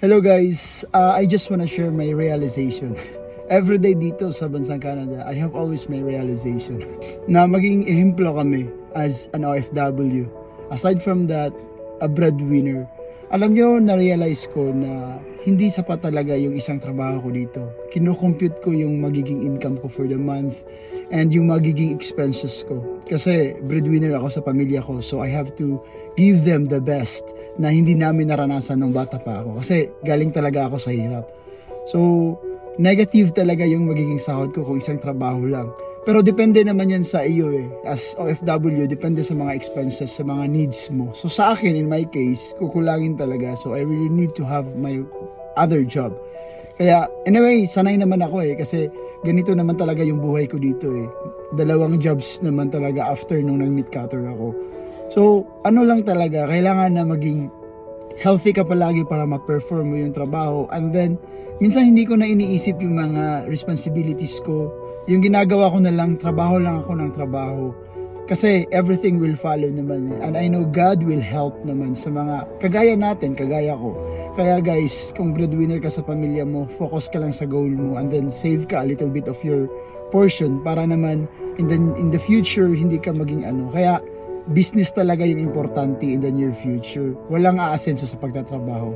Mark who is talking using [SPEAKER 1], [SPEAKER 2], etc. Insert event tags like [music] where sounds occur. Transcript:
[SPEAKER 1] Hello guys, uh, I just wanna share my realization. [laughs] Every day dito sa bansang Canada, I have always my realization [laughs] na maging ehemplo kami as an OFW. Aside from that, a breadwinner. Alam nyo, na-realize ko na hindi sapat talaga yung isang trabaho ko dito. Kino-compute ko yung magiging income ko for the month and yung magiging expenses ko. Kasi breadwinner ako sa pamilya ko, so I have to give them the best na hindi namin naranasan nung bata pa ako. Kasi galing talaga ako sa hirap. So, negative talaga yung magiging sahod ko kung isang trabaho lang. Pero depende naman yan sa iyo eh. As OFW, depende sa mga expenses, sa mga needs mo. So sa akin, in my case, kukulangin talaga. So I really need to have my other job. Kaya, anyway, sanay naman ako eh. Kasi ganito naman talaga yung buhay ko dito eh. Dalawang jobs naman talaga after nung nag-meet cutter ako. So, ano lang talaga, kailangan na maging healthy ka palagi para ma-perform mo yung trabaho. And then, minsan hindi ko na iniisip yung mga responsibilities ko. Yung ginagawa ko na lang, trabaho lang ako ng trabaho. Kasi everything will follow naman. And I know God will help naman sa mga kagaya natin, kagaya ko. Kaya guys, kung breadwinner ka sa pamilya mo, focus ka lang sa goal mo and then save ka a little bit of your portion para naman in the, in the future hindi ka maging ano. Kaya business talaga yung importante in the near future. Walang aasenso sa pagtatrabaho.